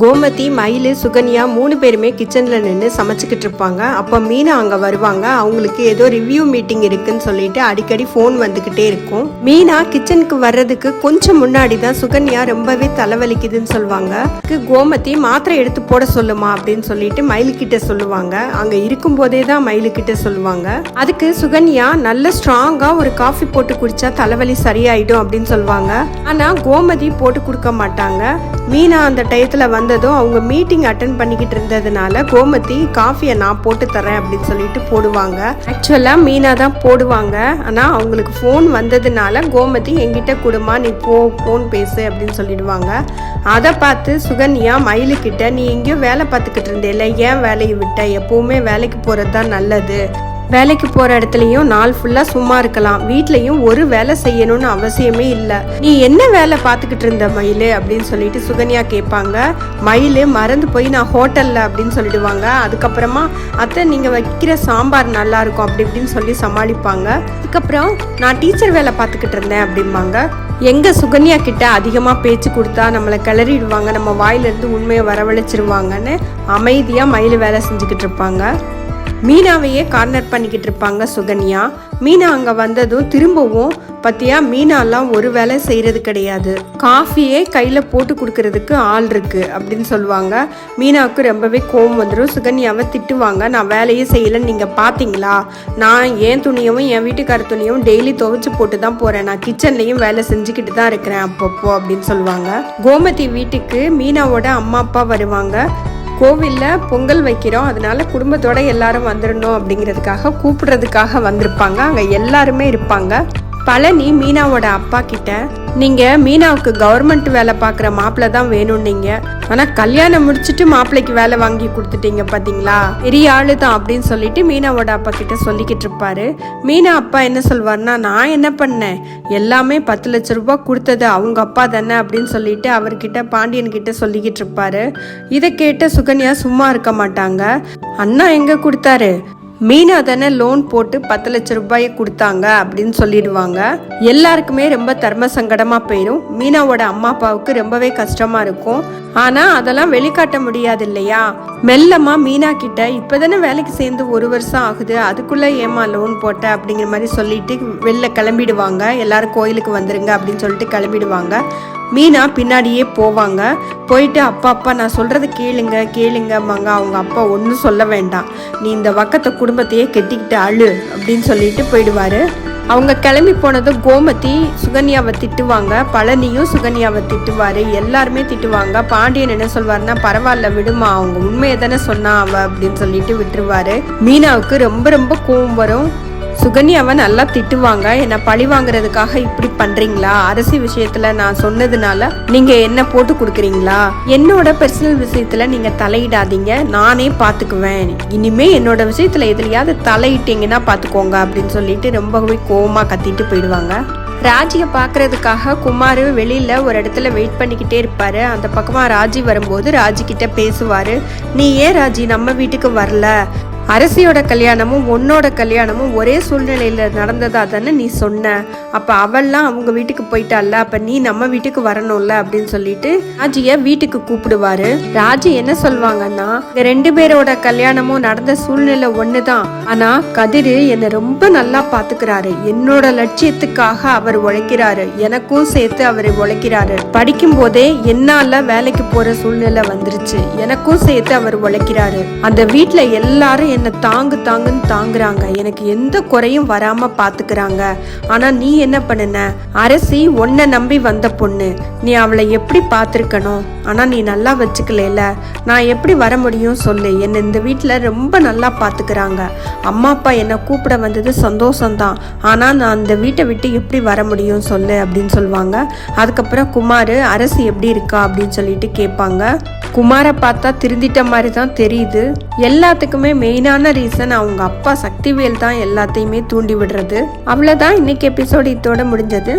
கோமதி மயில் சுகன்யா மூணு பேருமே கிச்சனில் நின்று சமைச்சிக்கிட்டு இருப்பாங்க. அப்போ மீனா அங்கே வருவாங்க. அவங்களுக்கு ஏதோ ரிவ்யூ மீட்டிங் இருக்குன்னு சொல்லிட்டு அடிக்கடி ஃபோன் வந்துக்கிட்டே இருக்கும். மீனா கிச்சனுக்கு வர்றதுக்கு கொஞ்சம் முன்னாடி தான் சுகன்யா ரொம்பவே தலைவலிக்குதுன்னு சொல்லுவாங்க. கோமதி மாத்திரை எடுத்து போட சொல்லுமா அப்படின்னு சொல்லிட்டு மயிலுக்கிட்ட சொல்லுவாங்க. அங்கே இருக்கும்போதே தான் மயிலுக்கிட்ட சொல்லுவாங்க. அதுக்கு சுகன்யா நல்ல ஸ்ட்ராங்காக ஒரு காஃபி போட்டு குடிச்சா தலைவலி சரியாயிடும் அப்படின்னு சொல்லுவாங்க. ஆனால் கோமதி போட்டு கொடுக்க மாட்டாங்க. மீனா அந்த டயத்தில் வந்ததும் அவங்க மீட்டிங் அட்டன் பண்ணிக்கிட்டு இருந்ததுனால கோமதி காஃபியை நான் போட்டு தரேன் அப்படின்னு சொல்லிட்டு போடுவாங்க. ஆக்சுவலாக மீனா தான் போடுவாங்க. ஆனால் அவங்களுக்கு ஃபோன் வந்ததுனால கோமதி என்கிட்ட கொடுமா நீ போ ஃபோன் பேசு அப்படின்னு சொல்லிடுவாங்க. அதை பார்த்து சுகன்யா மயிலுக்கிட்ட நீ எங்கேயோ வேலை பார்த்துக்கிட்டு இருந்தேல ஏன் வேலையை விட்ட? எப்பவுமே வேலைக்கு போகிறது தான் நல்லது. வேலைக்கு போகிற இடத்துலையும் நாள் ஃபுல்லாக சும்மா இருக்கலாம். வீட்லேயும் ஒரு வேலை செய்யணும்னு அவசியமே இல்லை. நீ என்ன வேலை பார்த்துக்கிட்டு இருந்த மயில்? அப்படின்னு சொல்லிட்டு சுகன்யா கேட்பாங்க. மயில் மறந்து போய் நான் ஹோட்டலில் அப்படின்னு சொல்லிடுவாங்க. அதுக்கப்புறமா அத்தை நீங்கள் வைக்கிற சாம்பார் நல்லா இருக்கும் அப்படி இப்படின்னு சொல்லி சமாளிப்பாங்க. அதுக்கப்புறம் நான் டீச்சர் வேலை பார்த்துக்கிட்டு இருந்தேன் அப்படிம்பாங்க. எங்க சுகன்யா கிட்ட அதிகமாக பேச்சு கொடுத்தா நம்மளை கிளறிடுவாங்க. நம்ம வாயிலிருந்து உண்மையை வரவழைச்சிருவாங்கன்னு அமைதியாக மயில் வேலை செஞ்சுக்கிட்டு இருப்பாங்க. மீனாவையே கார்னர் பண்ணிக்கிட்டு இருப்பாங்க சுகன்யா. மீனா அங்கே வந்ததும் திரும்பவும் பத்தியா மீனாலாம் ஒரு வேலை செய்கிறது கிடையாது. காஃபியே கையில் போட்டு கொடுக்கறதுக்கு ஆள் இருக்கு அப்படின்னு சொல்லுவாங்க. மீனாவுக்கு ரொம்பவே கோவம் வந்துடும் சுகன்யாவை திட்டுவாங்க நான் வேலையே செய்யலைன்னு நீங்கள் பார்த்தீங்களா நான் என் துணியவும் என் வீட்டுக்கார துணியவும் டெய்லி துவைச்சு போட்டு தான் போகிறேன் நான் கிச்சன்லேயும் வேலை செஞ்சுக்கிட்டு தான் இருக்கிறேன். அப்பப்போ அப்படின்னு சொல்லுவாங்க. கோமதி வீட்டுக்கு மீனாவோட அம்மா அப்பா வருவாங்க. கோவிலில் பொங்கல் வைக்கிறோம். அதனால குடும்பத்தோட எல்லாரும் வந்துடணும் அப்படிங்கிறதுக்காக கூப்பிடுறதுக்காக வந்திருப்பாங்க. அங்கே எல்லாருமே இருப்பாங்க. பழனி மீனாவோட அப்பா கிட்ட நீங்க மீனாவுக்கு கவர்மெண்ட் வேலை பார்க்குற மாப்பிள்ள தான் வேணும்னீங்க. ஆனா கல்யாணம் முடிச்சுட்டு மாப்பிள்ளைக்கு வேலை வாங்கி கொடுத்துட்டீங்க பாத்தீங்களா? பெரிய ஆளு தான் அப்படின்னு சொல்லிட்டு மீனாவோட அப்பா கிட்ட சொல்லிக்கிட்டு இருப்பாரு. மீனா அப்பா என்ன சொல்வார்னா நான் என்ன பண்ணேன்? எல்லாமே பத்து லட்ச ரூபா கொடுத்தது அவங்க அப்பா தானே அப்படின்னு சொல்லிட்டு அவர்கிட்ட பாண்டியன் கிட்ட சொல்லிக்கிட்டு இருப்பாரு. இதை கேட்ட சுகன்யா சும்மா இருக்க மாட்டாங்க. அண்ணா எங்க கொடுத்தாரு? மீனா தானே லோன் போட்டு பத்து லட்ச ரூபாயை கொடுத்தாங்க அப்படின்னு சொல்லிடுவாங்க. எல்லாருக்குமே ரொம்ப தர்ம சங்கடமா போயிடும் மீனாவோட அம்மா அப்பாவுக்கு ரொம்பவே கஷ்டமா இருக்கும். ஆனா அதெல்லாம் வெளிக்காட்ட முடியாது இல்லையா? மெல்லமா மீனா கிட்ட இப்பதானே வேலைக்கு சேர்ந்து ஒரு வருஷம் ஆகுது அதுக்குள்ள ஏமா லோன் போட்ட? அப்படிங்கிற மாதிரி சொல்லிட்டு வெளில கிளம்பிடுவாங்க. எல்லாரும் கோயிலுக்கு வந்துருங்க அப்படின்னு சொல்லிட்டு கிளம்பிடுவாங்க. மீனா பின்னாடியே போவாங்க. போயிட்டு அப்பா அப்பா நான் சொல்கிறது கேளுங்க கேளுங்கம்மாங்க அவங்க அப்பா ஒன்றும் சொல்ல வேண்டாம். நீ இந்த வக்கத்தை குடும்பத்தையே கெட்டிக்கிட்டு அழு அப்படின்னு சொல்லிட்டு போயிடுவாரு. அவங்க கிளம்பி போனதும் கோமதி சுகன்யாவை திட்டுவாங்க. பழனியும் சுகன்யாவை திட்டுவார். எல்லாருமே திட்டுவாங்க. பாண்டியன் என்ன சொல்வாருன்னா பரவாயில்ல விடுமா. அவங்க உண்மையை தானே சொன்னா அவ அப்படின்னு சொல்லிட்டு விட்டுருவாரு. மீனாவுக்கு ரொம்ப ரொம்ப கோவம் வரும். சுகன்யாவை நல்லா திட்டுவாங்க. என்னை பழி வாங்குறதுக்காக இப்படி பண்றீங்களா? அரசி விஷயத்துல நான் சொன்னதுனால நீங்க என்ன போட்டு கொடுக்குறீங்களா? என்னோட பர்சனல் விஷயத்துல நீங்க தலையிடாதீங்க. நானே பாத்துக்குவேன். இனிமே என்னோட விஷயத்துல எதுலையாவது தலையிட்டீங்கன்னா பாத்துக்கோங்க அப்படின்னு சொல்லிட்டு ரொம்பவே கோவமா கத்திட்டு போயிடுவாங்க. ராஜியை பார்க்கறதுக்காக குமார் வெளியில ஒரு இடத்துல வெயிட் பண்ணிக்கிட்டே இருப்பாரு. அந்த பக்கமா ராஜி வரும்போது ராஜி கிட்ட பேசுவாரு. நீ ஏன் ராஜி? நம்ம வீட்டுக்கு வரல. அரசியோட கல்யாணமும் உன்னோட கல்யாணமும் ஒரே சூழ்நிலையில நடந்ததா தானே நீ சொன்ன. அப்போ அவள்லாம் அவங்க வீட்டுக்கு போயிட்டால அப்போ நீ நம்ம வீட்டுக்கு வரணும்ல அப்படின்னு சொல்லிட்டு ராஜியை வீட்டுக்கு கூப்பிடுவாரு. ராஜி என்ன சொல்லுவாங்கன்னா ரெண்டு பேரோட கல்யாணமும் நடந்த சூழ்நிலை ஒன்னு தான் ஆனால் கதிர் என்னை ரொம்ப நல்லா பார்த்துக்கிறாரு என்னோட லட்சியத்துக்காக அவர் உழைக்கிறாரு. எனக்கும் சேர்த்து அவர் உழைக்கிறாரு. படிக்கும் போதே என்னால வேலைக்கு போற சூழ்நிலை வந்துருச்சு. எனக்கும் சேர்த்து அவர் உழைக்கிறாரு. அந்த வீட்டில் எல்லாரும் என்னை தாங்கு தாங்குன்னு தாங்குறாங்க. எனக்கு எந்த குறையும் வராம பாத்துக்கிறாங்க. ஆனா நீ என்ன பண்ணுன? அரசி உன்னை நம்பி வந்த பொண்ணு. நீ அவளை எப்படி பார்த்துருக்கணும் ஆனா நீ நல்லா வச்சுக்கல நான் எப்படி வர முடியும் சொல்லு. என்னை இந்த வீட்டில் ரொம்ப நல்லா பார்த்துக்கிறாங்க அம்மா அப்பா என்னை கூப்பிட வந்தது சந்தோஷம்தான். ஆனால் நான் அந்த வீட்டை விட்டு எப்படி வர முடியும் சொல்லு அப்படின்னு சொல்லுவாங்க. அதுக்கப்புறம் குமார் அரசு எப்படி இருக்கா? அப்படின்னு சொல்லிட்டு கேட்பாங்க. குமாரை பார்த்தா திருந்திட்ட மாதிரி தான் தெரியுது. எல்லாத்துக்குமே மெயினான ரீசன் அவங்க அப்பா சக்திவேல் தான் எல்லாத்தையுமே தூண்டி விடுறது. அவ்வளோதான் இன்னைக்கு எபிசோடு இதோட முடிஞ்சது.